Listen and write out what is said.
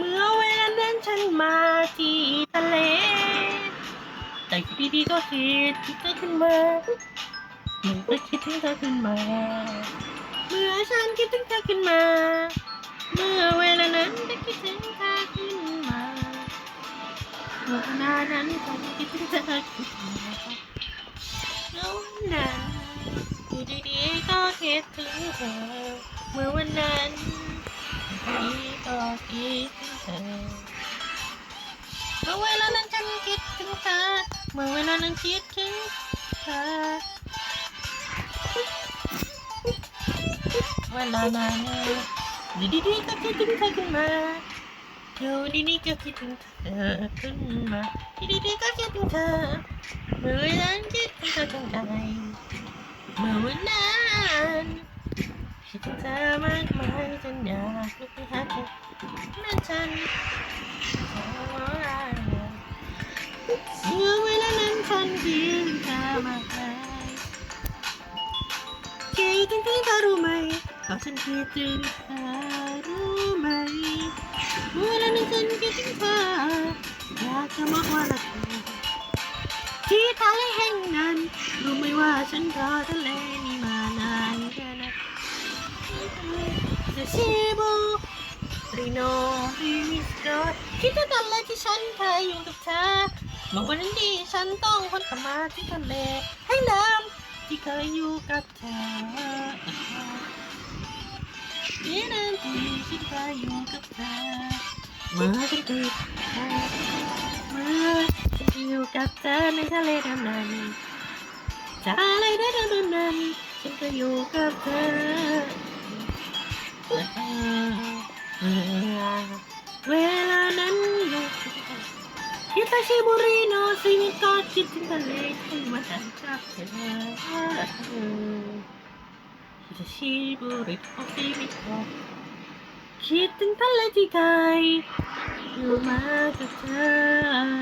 เมื่อเวลานั้นฉันมาที่ทะเล แต่ดีๆก็คิดถึงเธอขึ้นมาเมื่อคิดถึงเธอขึ้นมา เมื่อฉันคิดถึงเธอขึ้นมา เมื่อเวลานั้นฉันคิดถึงเธอขึ้นมาเมื่วลานั้นฉันคิดถึงเธอขึ้นมาแล้วนั้นดูดีๆก็คิดถึงเธอ เมื่อวันนั้น Eat, eat, eat. เมื่อเวลานั้นฉันคิดถึงเธอเมื่อเวลานั้นคิดถึงเธอเวลานั้นอยู่ดีๆก็คิดถึงเธอขึ้นมาอยู่ดีๆก็คิดถึงเธอขึ้นมาอยู่ดีๆก็คิดถึงเธอเมื่อเวลานั้นคิดถึงเธอจังใดเมื่อวันนั้นคิดถึงเธอมากมายจนอยากลุกไปหาเธอ ฉันเมื่อเวลานั้นฉันคิดถึงเธอมากมายคิดถึงเธอรู้ไหมเพราะฉันคิดถึงเธอรู้ไหมเมื่อเวลานั้นฉันคิดถึงเธออยากจะบอกว่ารักเธอที่ทะเลแห่งนั้น รู้ไหมว่าฉันรอทะเลนี้มานานแค่ไหนจะชิบู นริมิสโตคิดถึงตอนแรกที่ฉันเคยอยู่กับเธอเมื่อวันนั้นดีฉันต้องพ้นกลับมาที่ทะเลให้น้ำที่เคยอยู่กับเธอที่นั้นที่ฉันเคยอยู่กับเธอเมื่อฉันเคยเมื่อฉันอยู่กับเธอในทะเลดำนั้นทะเลดำนั้นฉันก็อยู่กับเธอ เวลานั้นฮิตาชิบุริโนซิมิก็คิดถึงทะเลที่มาดันกับเธอฮิตาชิบุริโนซิมิก็คิดถึงทะเลที่เคยอยู่มากับเธอ